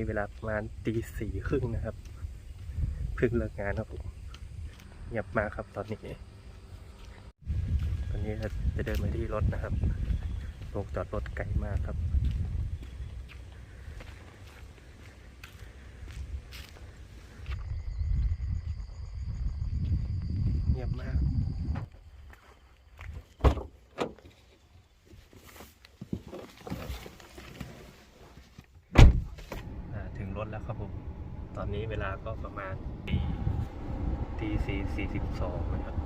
ี้เวลาประมาณตีสี่ครึ่งนะครับเพิ่งเลิกงานครับผม เงียบมากครับตอนนี้ ตอนนี้จะเดินไปที่รถนะครับรงจอดรถไกลมากครับถแล้วครับผม ตอนนี้เวลาก็ประมาณตีตีสี่สี่สิบสองนะครับ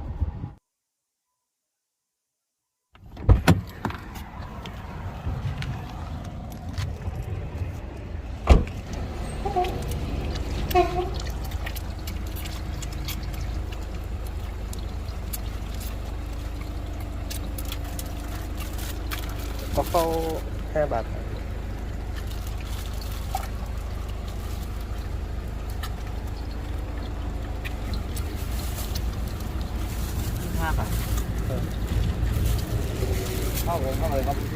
ก็เข้า่บาทห้าบเข้าผมเข้าเลยครับพี่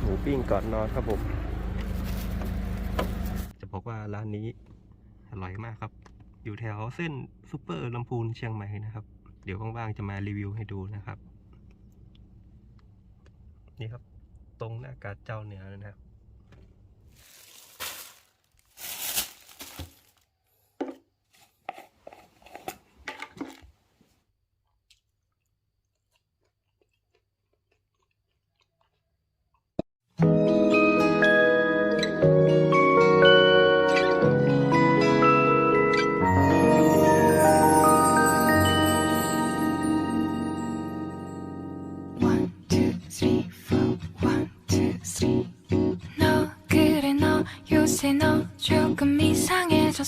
หมูปิ้งก่อนนอนครับผมจะบอกว่าร้านนี้อร่อยมากครับ อยู่แถวเส้นซูเปอร์ลำพูนเชียงใหม่นะครับ เดี๋ยวว่างๆจะมารีวิวให้ดูนะครับ นี่ครับตรงหน้ากาดเจ้าเหนือนะครับ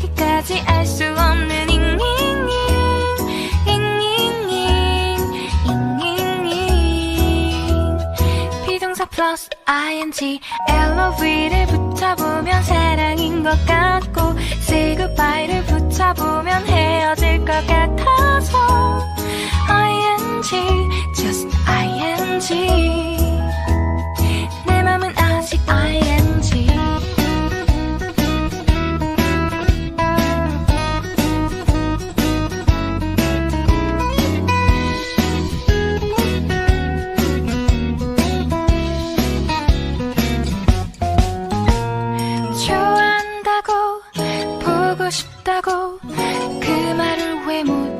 끝까지알수 없는 잉잉잉 잉잉잉 잉잉잉 비동사 플러스 ing LOV를 붙여보면 사랑인 것 같고 say goodbye를 붙여보면 헤어질 것 같아서 ing just ing 그 말을 왜 못.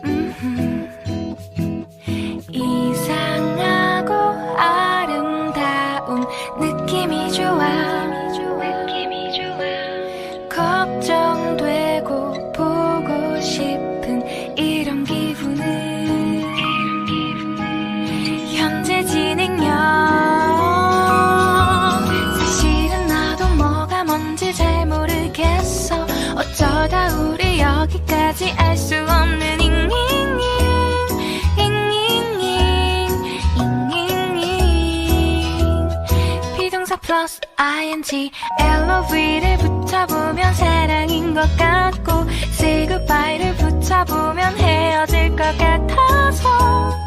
플러스 ing LOV를 붙여보면 사랑인 것 같고 say goodbye를 붙여보면 헤어질 것 같아서